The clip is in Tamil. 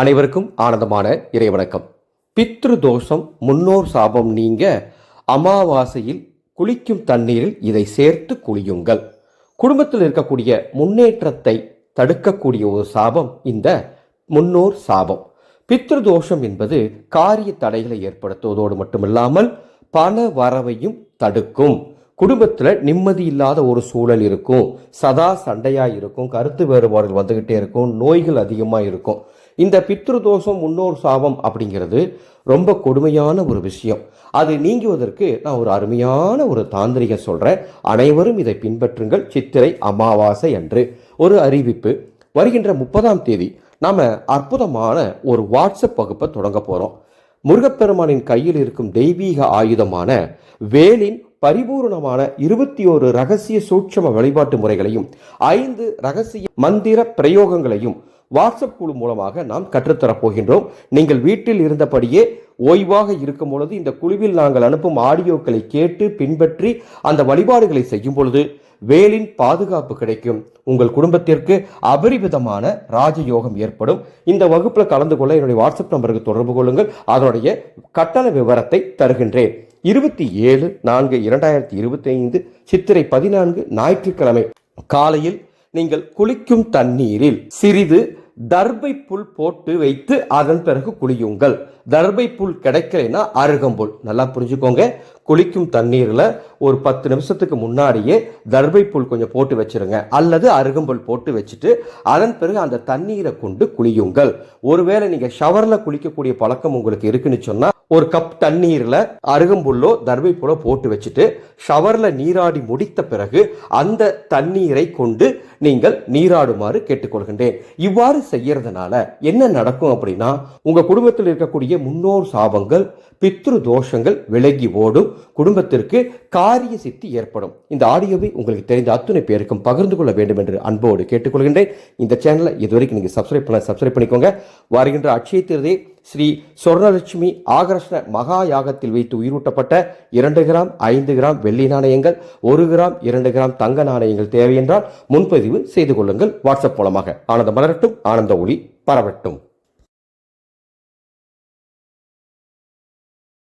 அனைவருக்கும் ஆனந்தமான இறைவணக்கம். பித்ரு தோஷம் முன்னோர் சாபம் நீங்க அமாவாசையில் குளிக்கும் தண்ணீரில் இதை சேர்த்து குளியுங்கள். குடும்பத்தில் இருக்கக்கூடிய முன்னேற்றத்தை தடுக்கக்கூடிய ஒரு சாபம் இந்த முன்னோர் சாபம். பித்ரு தோஷம் என்பது காரிய தடைகளை ஏற்படுத்துவதோடு மட்டுமில்லாமல் பண வரவையும் தடுக்கும். குடும்பத்தில் நிம்மதி இல்லாத ஒரு சூழல் இருக்கும். சதா சண்டையாக இருக்கும். கருத்து வேறுபாடுகள் வந்துக்கிட்டே இருக்கும். நோய்கள் அதிகமாக இருக்கும். இந்த பித்ரு தோஷம் முன்னோர் சாபம் அப்படிங்கிறது ரொம்ப கொடுமையான ஒரு விஷயம். அது நீங்குவதற்கு நான் ஒரு அருமையான ஒரு தாந்திரிகம் சொல்கிறேன் அனைவரும் இதை பின்பற்றுங்கள். சித்திரை அமாவாசை அன்று. ஒரு அறிவிப்பு. வருகின்ற முப்பதாம் தேதி நாம் அற்புதமான ஒரு வாட்ஸ்அப் வகுப்பை தொடங்க போகிறோம் முருகப்பெருமானின் கையில் இருக்கும் தெய்வீக ஆயுதமான வேலின் பரிபூர்ணமான இருபத்தி ஒரு ரகசிய சூட்சம வழிபாட்டு முறைகளையும் ஐந்து ரகசிய மந்திர பிரயோகங்களையும் வாட்ஸ்அப் குழு மூலமாக நாம் கற்றுத்தரப் போகின்றோம். நீங்கள் வீட்டில் இருந்தபடியே ஓய்வாக இருக்கும் பொழுது இந்த குழுவில் நாங்கள் அனுப்பும் ஆடியோக்களை கேட்டு பின்பற்றி அந்த வழிபாடுகளை செய்யும் பொழுது வேலின் பாதுகாப்பு கிடைக்கும். உங்கள் குடும்பத்திற்கு அபரிவிதமான ராஜயோகம் ஏற்படும். இந்த வகுப்பில் கலந்து கொள்ள என்னுடைய வாட்ஸ்அப் நம்பருக்கு தொடர்பு கொள்ளுங்கள். அதனுடைய கட்டண விவரத்தை தருகின்றேன். இருபத்தி ஏழு நான்கு இரண்டாயிரத்தி இருபத்தி ஐந்து சித்திரை பதினான்கு ஞாயிற்றுக்கிழமை. காலையில் நீங்கள் குளிக்கும் தண்ணீரில் சிறிது தர்பை புல் போட்டு வைத்து அதன் பிறகு குளியுங்கள். தர்பை புல் கிடைக்கலைன்னா அருகம்புல். நல்லா புரிஞ்சுக்கோங்க. குளிக்கும் தண்ணீரில் ஒரு பத்து நிமிஷத்துக்கு முன்னாடியே தர்பை புல் கொஞ்சம் போட்டு வச்சுருங்க. அல்லது அருகம்புல் போட்டு வச்சுட்டு அதன் பிறகு அந்த தண்ணீரை கொண்டு குளியுங்கள். ஒருவேளை நீங்கள் ஷவரில் குளிக்கக்கூடிய பழக்கம் உங்களுக்கு இருக்குன்னு சொன்னால் ஒரு கப் தண்ணீரில் அருகம்புல்லோ தர்பை புல்லோ போட்டு வச்சுட்டு ஷவரில் நீராடி முடித்த பிறகு அந்த தண்ணீரை கொண்டு நீங்கள் நீராடுமாறு கேட்டுக்கொள்கின்றேன். இவ்வாறு செய்யறதுனால என்ன நடக்கும் அப்படின்னா உங்கள் குடும்பத்தில் இருக்கக்கூடிய முன்னோர் சாபங்கள் பித்ரு தோஷங்கள் விலகி ஓடும். குடும்பத்திற்கு காரிய சித்தி ஏற்படும். இந்த ஆடியோவை உங்களுக்கு தெரிந்த அத்துணை பேருக்கும் பகிர்ந்து கொள்ள வேண்டும் என்று அன்போடு கேட்டுக்கொள்கின்றேன். இந்த சேனலை இதுவரைக்கும் நீங்கள் சப்ஸ்கிரைப் பண்ண சப்ஸ்கிரைப் பண்ணிக்கோங்க. வருகின்ற அட்சய திருதே ஸ்ரீ சொர்ணலட்சுமி ஆகர்ஷ்ண மகா யாகத்தில் வைத்து உயிரூட்டப்பட்ட இரண்டு கிராம் ஐந்து கிராம் வெள்ளி நாணயங்கள் ஒரு கிராம் இரண்டு கிராம் தங்க நாணயங்கள் தேவை என்றால் முன்பதிவு செய்து கொள்ளுங்கள். வாட்ஸ்அப் மூலமாக ஆனந்த மலரட்டும் ஆனந்த ஒளி பரவட்டும்.